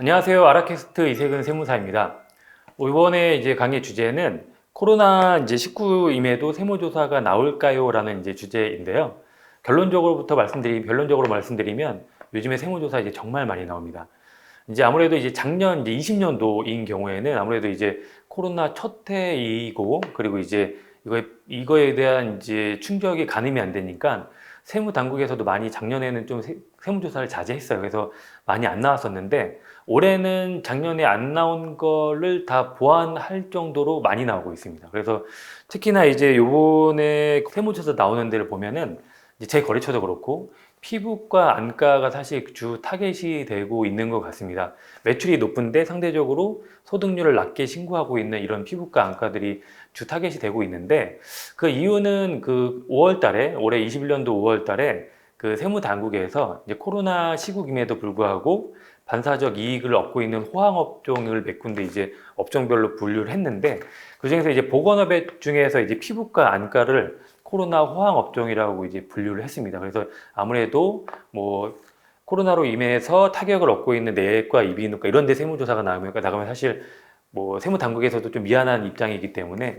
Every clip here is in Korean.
안녕하세요. 아라캐스트 이세근 세무사입니다. 이번에 이제 강의 주제는 코로나 이제 19임에도 세무조사가 나올까요?라는 이제 주제인데요. 결론적으로부터 말씀드리 결론적으로 말씀드리면 요즘에 세무조사 이제 정말 많이 나옵니다. 이제 아무래도 이제 작년 이제 20년도인 경우에는 아무래도 이제 코로나 첫 해이고 그리고 이제 이거에 이거에 대한 이제 충격이 가늠이 안 되니까 세무 당국에서도 많이 작년에는 좀 세, 세무조사를 자제했어요. 그래서 많이 안 나왔었는데 올해는 작년에 안 나온 거를 다 보완할 정도로 많이 나오고 있습니다. 그래서 특히나 이제 요번에 세무조사 나오는 데를 보면은 제 거래처도 그렇고 피부과 안과가 사실 주 타겟이 되고 있는 것 같습니다. 매출이 높은데 상대적으로 소득률을 낮게 신고하고 있는 이런 피부과 안과들이 주 타겟이 되고 있는데 그 이유는 그 5월 달에 올해 21년도 5월 달에 그 세무 당국에서 이제 코로나 시국임에도 불구하고 반사적 이익을 얻고 있는 호황 업종을 몇 군데 이제 업종별로 분류를 했는데 그 중에서 이제 보건업의 중에서 이제 피부과 안과를 코로나 호황 업종이라고 이제 분류를 했습니다. 그래서 아무래도 뭐 코로나로 인해서 타격을 얻고 있는 내과, 이비인후과 이런 데 세무조사가 나오면 나가면 사실 뭐 세무 당국에서도 좀 미안한 입장이기 때문에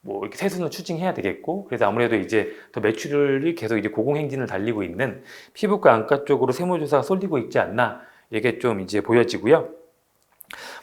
뭐 이렇게 세수는 추징해야 되겠고 그래서 아무래도 이제 더 매출이 계속 이제 고공행진을 달리고 있는 피부과 안과 쪽으로 세무조사가 쏠리고 있지 않나 이게 좀 이제 보여지고요.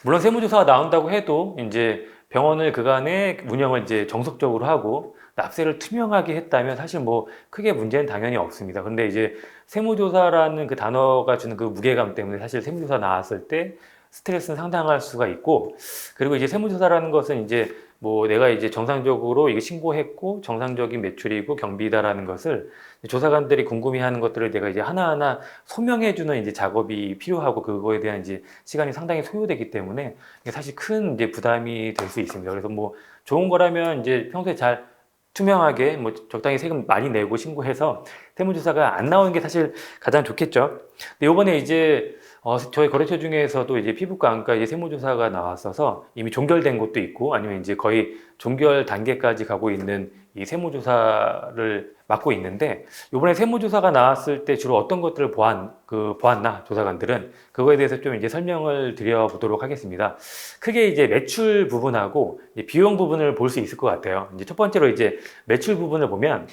물론 세무조사가 나온다고 해도 이제 병원을 그간에 운영을 이제 정석적으로 하고 납세를 투명하게 했다면 사실 뭐 크게 문제는 당연히 없습니다. 근데 이제 세무조사라는 그 단어가 주는 그 무게감 때문에 사실 세무조사 나왔을 때 스트레스는 상당할 수가 있고 그리고 이제 세무조사라는 것은 이제 뭐 내가 이제 정상적으로 이거 신고했고 정상적인 매출이고 경비다라는 것을 조사관들이 궁금해하는 것들을 내가 이제 하나하나 소명해주는 이제 작업이 필요하고 그거에 대한 이제 시간이 상당히 소요되기 때문에 이게 사실 큰 이제 부담이 될 수 있습니다. 그래서 뭐 좋은 거라면 이제 평소에 잘 투명하게 뭐 적당히 세금 많이 내고 신고해서 세무조사가 안 나오는 게 사실 가장 좋겠죠. 근데 이번에 이제 어, 저희 거래처 중에서도 이제 피부과 안과 이제 세무조사가 나왔어서 이미 종결된 곳도 있고 아니면 이제 거의 종결 단계까지 가고 있는 이 세무조사를 맡고 있는데 이번에 세무조사가 나왔을 때 주로 어떤 것들을 보았, 그, 보았나 조사관들은 그거에 대해서 좀 이제 설명을 드려보도록 하겠습니다. 크게 이제 매출 부분하고 이제 비용 부분을 볼 수 있을 것 같아요. 이제 첫 번째로 이제 매출 부분을 보면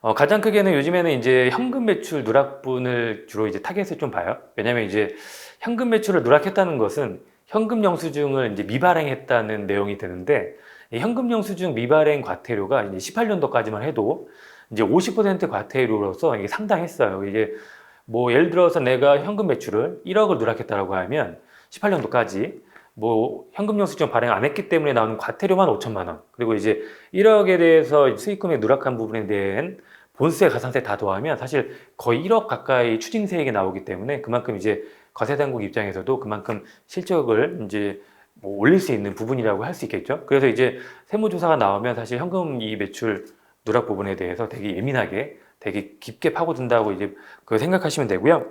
어, 가장 크게는 요즘에는 이제 현금 매출 누락분을 주로 이제 타겟을 좀 봐요. 왜냐면 이제 현금 매출을 누락했다는 것은 현금 영수증을 이제 미발행했다는 내용이 되는데 이 현금 영수증 미발행 과태료가 이제 18년도까지만 해도 이제 50% 과태료로서 이게 상당했어요. 이게 뭐 예를 들어서 내가 현금 매출을 1억을 누락했다라고 하면 18년도까지 뭐 현금 영수증 발행 안 했기 때문에 나오는 과태료만 5천만 원 그리고 이제 1억에 대해서 수익금의 누락한 부분에 대한 본세 가산세 다 더하면 사실 거의 1억 가까이 추징세액이 나오기 때문에 그만큼 이제 거세당국 입장에서도 그만큼 실적을 이제 뭐 올릴 수 있는 부분이라고 할 수 있겠죠. 그래서 이제 세무조사가 나오면 사실 현금 이 매출 누락 부분에 대해서 되게 예민하게 되게 깊게 파고든다고 이제 그 생각하시면 되고요.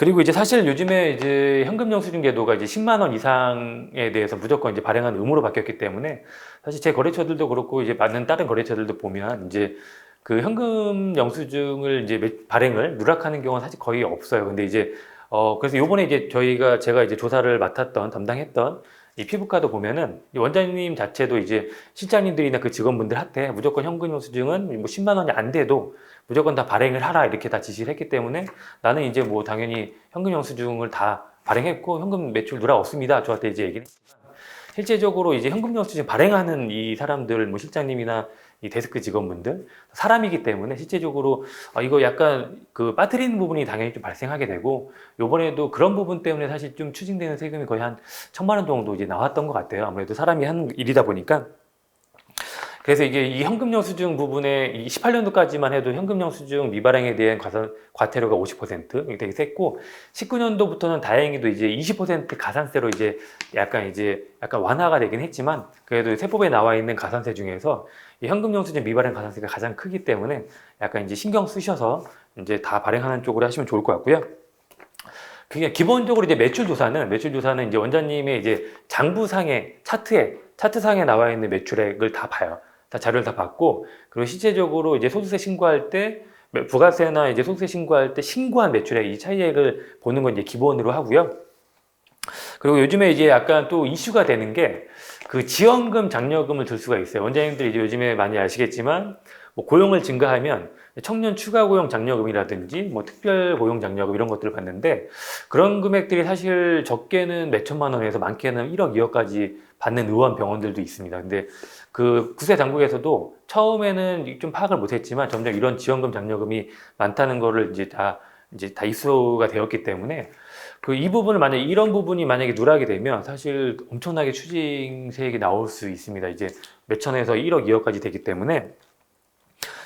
그리고 이제 사실 요즘에 이제 현금 영수증 제도가 이제 10만 원 이상에 대해서 무조건 이제 발행하는 의무로 바뀌었기 때문에 사실 제 거래처들도 그렇고 이제 맞는 다른 거래처들도 보면 이제 그 현금 영수증을 이제 발행을 누락하는 경우는 사실 거의 없어요. 근데 이제 어 그래서 요번에 이제 저희가 제가 이제 조사를 맡았던 담당했던 이 피부과도 보면은 이 원장님 자체도 이제 실장님들이나 그 직원분들한테 무조건 현금 영수증은 뭐 10만 원이 안 돼도 무조건 다 발행을 하라 이렇게 다 지시를 했기 때문에 나는 이제 뭐 당연히 현금 영수증을 다 발행했고 현금 매출 누락 없습니다. 저한테 이제 얘기를 했지만 실제적으로 이제 현금 영수증 발행하는 이 사람들 뭐 실장님이나 이 데스크 직원분들 사람이기 때문에 실제적으로 아, 이거 약간 그 빠뜨리는 부분이 당연히 좀 발생하게 되고 요번에도 그런 부분 때문에 사실 좀 추징되는 세금이 거의 한 천만 원 정도 이제 나왔던 것 같아요. 아무래도 사람이 하는 일이다 보니까 그래서 이게 이 현금 영수증 부분에 18년도까지만 해도 현금 영수증 미발행에 대한 과산, 과태료가 50% 되게 셌고 19년도부터는 다행히도 이제 20% 가산세로 이제 약간 이제 약간 완화가 되긴 했지만 그래도 세법에 나와 있는 가산세 중에서 이 현금 영수증 미발행 가산세가 가장 크기 때문에 약간 이제 신경 쓰셔서 이제 다 발행하는 쪽으로 하시면 좋을 것 같고요. 그게 기본적으로 이제 매출 조사는 매출 조사는 이제 원장님의 이제 장부상의 차트에 차트상에 나와 있는 매출액을 다 봐요. 다 자료를 다 받고 그리고 실제적으로 이제 소득세 신고할 때 부가세나 이제 소득세 신고할 때 신고한 매출액 이 차이액을 보는 건 이제 기본으로 하고요. 그리고 요즘에 이제 약간 또 이슈가 되는 게 그 지원금 장려금을 들 수가 있어요. 원장님들이 이제 요즘에 많이 아시겠지만 뭐 고용을 증가하면 청년 추가 고용 장려금이라든지 뭐 특별 고용 장려금 이런 것들을 받는데 그런 금액들이 사실 적게는 몇 천만 원에서 많게는 1억 2억까지 받는 의원 병원들도 있습니다. 근데 그 구세 당국에서도 처음에는 좀 파악을 못했지만 점점 이런 지원금 장려금이 많다는 거를 이제 다 이제 다 입수가 되었기 때문에 그 이 부분을 만약 에 이런 부분이 만약에 누락이 되면 사실 엄청나게 추징세액이 나올 수 있습니다. 이제 몇 천에서 1억 2억까지 되기 때문에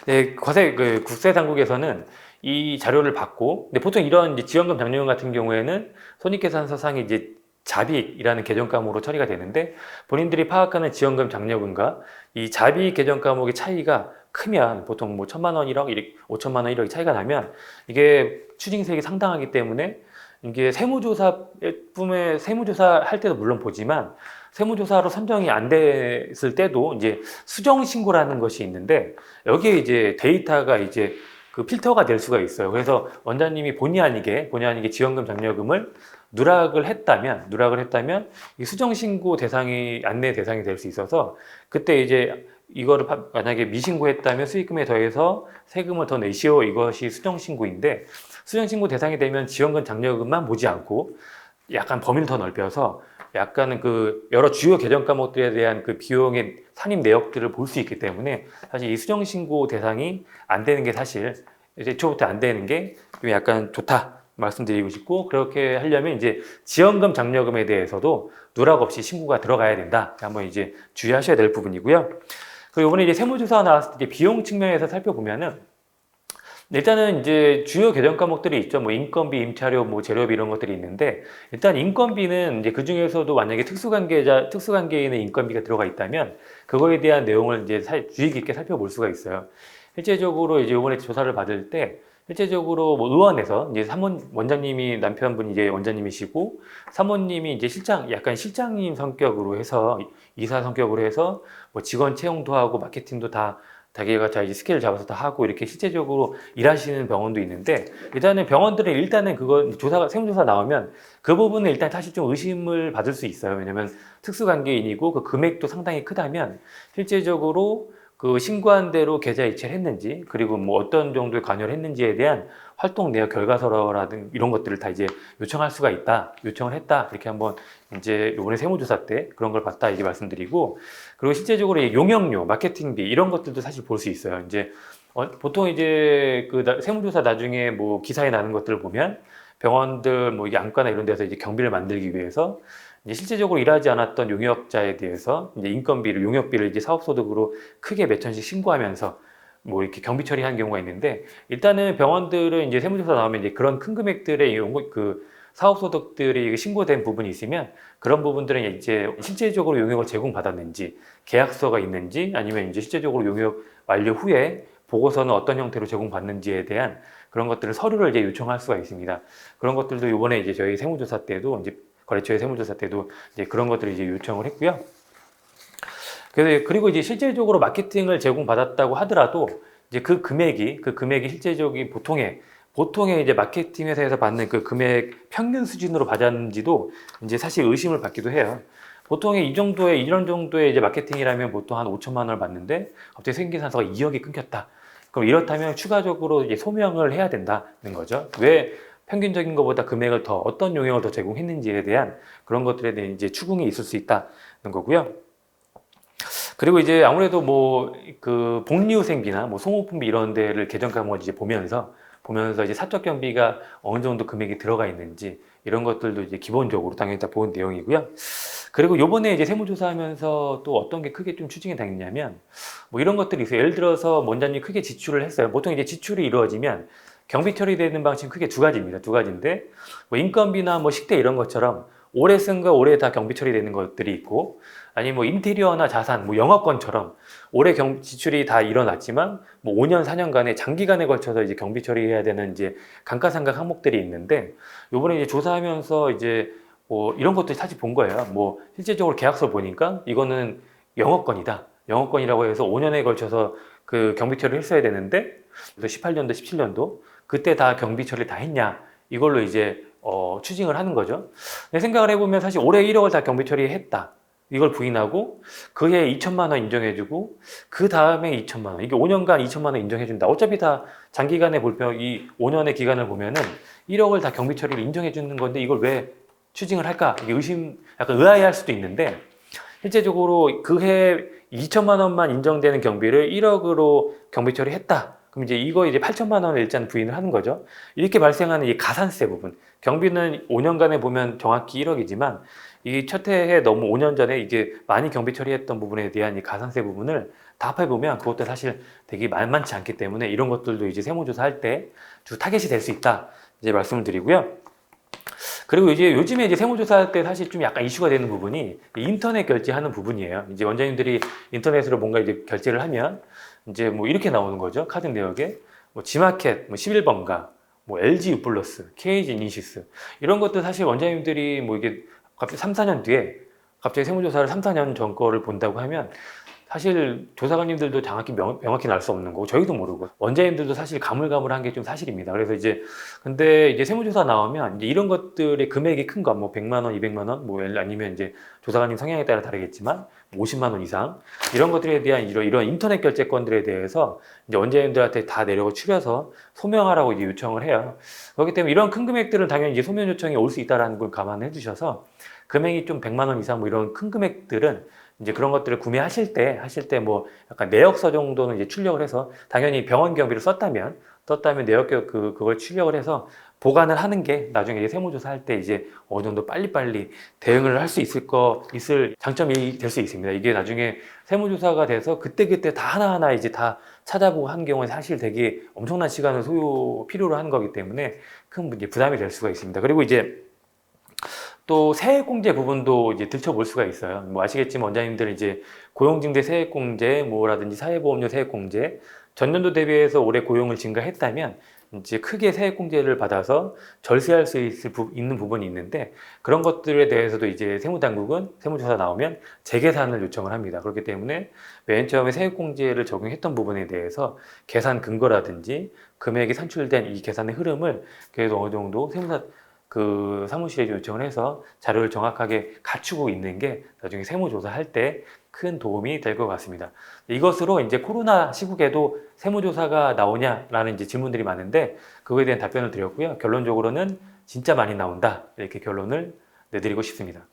네, 과세 그 국세 당국에서는 이 자료를 받고 근데 보통 이런 지원금 장려금 같은 경우에는 손익계산서상에 이제 잡이익이라는 계정 과목으로 처리가 되는데 본인들이 파악하는 지원금 장려금과 이 잡이익 계정 과목의 차이가 크면 보통 뭐 천만 원 1억, 5천만 원 1억이 차이가 나면 이게 추징세액이 상당하기 때문에 이게 세무조사뿐에 세무조사 할 때도 물론 보지만 세무조사로 선정이 안 됐을 때도 이제 수정 신고라는 것이 있는데 여기에 이제 데이터가 이제 그 필터가 될 수가 있어요. 그래서 원장님이 본의 아니게 본의 아니게 지원금 장려금을 누락을 했다면 누락을 했다면 이 수정 신고 대상이 안내 대상이 될 수 있어서 그때 이제 이거를 파- 만약에 미신고했다면 수익금에 더해서 세금을 더 내시오 이것이 수정 신고인데 수정 신고 대상이 되면 지원금 장려금만 보지 않고 약간 범위를 더 넓혀서 약간은 그 여러 주요 계정 과목들에 대한 그 비용의 산입 내역들을 볼 수 있기 때문에 사실 이 수정 신고 대상이 안 되는 게 사실 이제 초부터 안 되는 게 좀 약간 좋다 말씀드리고 싶고 그렇게 하려면 이제 지원금 장려금에 대해서도 누락 없이 신고가 들어가야 된다 한번 이제 주의하셔야 될 부분이고요. 그리고 이번에 이제 세무조사 나왔을 때 비용 측면에서 살펴보면은 일단은 이제 주요 계정 과목들이 있죠. 뭐 인건비, 임차료, 뭐 재료비 이런 것들이 있는데 일단 인건비는 이제 그 중에서도 만약에 특수관계자, 특수관계인의 인건비가 들어가 있다면 그거에 대한 내용을 이제 살- 주의 깊게 살펴볼 수가 있어요. 실제적으로 이제 이번에 조사를 받을 때 실제적으로 뭐 의원에서 이제 사모 원장님이 남편분이 이제 원장님이시고 사모님이 이제 실장 약간 실장님 성격으로 해서 이사 성격으로 해서 뭐 직원 채용도 하고 마케팅도 다 자기가 자 이제 스케일 잡아서 다 하고 이렇게 실제적으로 일하시는 병원도 있는데 일단은 병원들은 일단은 그거 조사가 세무조사 나오면 그 부분은 일단 사실 좀 의심을 받을 수 있어요. 왜냐면 특수관계인이고 그 금액도 상당히 크다면 실제적으로 그 신고한 대로 계좌 이체를 했는지 그리고 뭐 어떤 정도의 관여를 했는지에 대한 활동 내역 결과서라든 이런 것들을 다 이제 요청할 수가 있다 요청을 했다 이렇게 한번 이제 이번에 세무조사 때 그런 걸 봤다 이게 말씀드리고 그리고 실제적으로 이 용역료 마케팅비 이런 것들도 사실 볼 수 있어요. 이제 어, 보통 이제 그 나- 세무조사 나중에 뭐 기사에 나는 것들을 보면 병원들 뭐 안과나 이런 데서 이제 경비를 만들기 위해서 이제 실제적으로 일하지 않았던 용역자에 대해서 이제 인건비를 용역비를 이제 사업소득으로 크게 몇 천씩 신고하면서 뭐 이렇게 경비 처리한 경우가 있는데 일단은 병원들은 이제 세무조사 나오면 이제 그런 큰 금액들의 용그 사업소득들이 신고된 부분이 있으면 그런 부분들은 이제 실제적으로 용역을 제공받았는지 계약서가 있는지 아니면 이제 실제적으로 용역 완료 후에 보고서는 어떤 형태로 제공받는지에 대한 그런 것들을 서류를 이제 요청할 수가 있습니다. 그런 것들도 이번에 이제 저희 세무조사 때도 이제 거래처의 세무조사 때도 이제 그런 것들을 이제 요청을 했고요. 그리고 이제 실질적으로 마케팅을 제공받았다고 하더라도 이제 그 금액이 그 금액이 실제적인 보통의 보통의 이제 마케팅 회사에서 받는 그 금액 평균 수준으로 받았는지도 이제 사실 의심을 받기도 해요. 보통의 이 정도의 이런 정도의 이제 마케팅이라면 보통 한 5천만 원을 받는데 갑자기 생계산서가 2억이 끊겼다. 그럼 이렇다면 추가적으로 이제 소명을 해야 된다는 거죠. 왜 평균적인 것보다 금액을 더 어떤 용역을 더 제공했는지에 대한 그런 것들에 대한 이제 추궁이 있을 수 있다는 거고요. 그리고 이제 아무래도 뭐 그 복리후생비나 뭐 송호품비 이런 데를 계정 과목을 이제 보면서 보면서 이제 사적 경비가 어느 정도 금액이 들어가 있는지 이런 것들도 이제 기본적으로 당연히 다 본 내용이고요. 그리고 요번에 이제 세무조사하면서 또 어떤 게 크게 좀 추징이 당했냐면 뭐 이런 것들이 있어요. 예를 들어서 원장님이 크게 지출을 했어요. 보통 이제 지출이 이루어지면 경비 처리되는 방식은 크게 두 가지입니다. 두 가지인데 뭐 인건비나 뭐 식대 이런 것처럼 올해 쓴 거 올해 다 경비 처리되는 것들이 있고 아니 뭐 인테리어나 자산, 뭐 영업권처럼 올해 경 지출이 다 일어났지만 뭐 5년, 4년간의 장기간에 걸쳐서 이제 경비 처리해야 되는 이제 감가상각 항목들이 있는데 요번에 이제 조사하면서 이제 뭐 이런 것도 사실 본 거예요. 뭐 실제적으로 계약서 보니까 이거는 영업권이다. 영업권이라고 해서 5년에 걸쳐서 그 경비 처리를 했어야 되는데 18년도, 17년도 그때 다 경비 처리 다 했냐 이걸로 이제 어, 추징을 하는 거죠. 근데 생각을 해보면 사실 올해 1억을 다 경비 처리했다. 이걸 부인하고 그해 2천만 원 인정해주고 그 다음에 2천만 원 이게 5년간 2천만 원 인정해준다. 어차피 다 장기간에 볼면 이 5년의 기간을 보면은 1억을 다 경비 처리를 인정해주는 건데 이걸 왜 추징을 할까? 이게 의심 약간 의아해할 수도 있는데 실제적으로 그해 2천만 원만 인정되는 경비를 1억으로 경비 처리했다. 그럼 이제 이거 이제 8천만 원을 일단 부인을 하는 거죠. 이렇게 발생하는 이 가산세 부분. 경비는 5년간에 보면 정확히 1억이지만 이 첫 해에 너무 5년 전에 이게 많이 경비 처리했던 부분에 대한 이 가산세 부분을 다 합해 보면 그것도 사실 되게 만만치 않기 때문에 이런 것들도 이제 세무조사 할 때 주 타겟이 될 수 있다. 이제 말씀을 드리고요. 그리고 이제 요즘에 이제 세무조사할 때 사실 좀 약간 이슈가 되는 부분이 인터넷 결제하는 부분이에요. 이제 원장님들이 인터넷으로 뭔가 이제 결제를 하면 이제 뭐 이렇게 나오는 거죠. 카드 내역에 뭐 지마켓 뭐 11번가 뭐 LG U 플러스, KG 이니시스 이런 것들 사실 원장님들이 뭐 이게 갑자기 3, 4년 뒤에 갑자기 세무조사를 3, 4년 전 거를 본다고 하면 사실 조사관님들도 정확히 명, 명확히 알 수 없는 거고 저희도 모르고 원장님들도 사실 가물가물한 게 좀 사실입니다. 그래서 이제 근데 이제 세무조사 나오면 이제 이런 것들의 금액이 큰 거 뭐 100만 원, 200만 원, 뭐 아니면 이제 조사관님 성향에 따라 다르겠지만 50만 원 이상 이런 것들에 대한 이런 이런 인터넷 결제권들에 대해서 이제 원장님들한테 다 내려고 추려서 소명하라고 이제 요청을 해요. 그렇기 때문에 이런 큰 금액들은 당연히 이제 소명 요청이 올 수 있다라는 걸 감안해 주셔서 금액이 좀 100만 원 이상 뭐 이런 큰 금액들은 이제 그런 것들을 구매하실 때 하실 때 뭐 약간 내역서 정도는 이제 출력을 해서 당연히 병원 경비를 썼다면 썼다면 내역 그 그걸 출력을 해서 보관을 하는 게 나중에 이제 세무조사 할 때 이제 어느 정도 빨리빨리 대응을 할 수 있을 거 있을 장점이 될 수 있습니다. 이게 나중에 세무조사가 돼서 그때그때 다 하나하나 이제 다 찾아보고 한 경우에 사실 되게 엄청난 시간을 소요 필요로 하는 거기 때문에 큰 부담이 될 수가 있습니다. 그리고 이제 또 세액공제 부분도 이제 들춰볼 수가 있어요. 뭐 아시겠지만 원장님들 이제 고용징대 세액공제 뭐라든지 사회보험료 세액공제 전년도 대비해서 올해 고용을 증가했다면 이제 크게 세액공제를 받아서 절세할 수 있을 부, 있는 부분이 있는데 그런 것들에 대해서도 이제 세무당국은 세무조사 나오면 재계산을 요청을 합니다. 그렇기 때문에 맨 처음에 세액공제를 적용했던 부분에 대해서 계산 근거라든지 금액이 산출된 이 계산의 흐름을 그래도 어느 정도 세무사 그 사무실에 요청을 해서 자료를 정확하게 갖추고 있는 게 나중에 세무조사할 때 큰 도움이 될 것 같습니다. 이것으로 이제 코로나 시국에도 세무조사가 나오냐라는 이제 질문들이 많은데 그거에 대한 답변을 드렸고요. 결론적으로는 진짜 많이 나온다 이렇게 결론을 내드리고 싶습니다.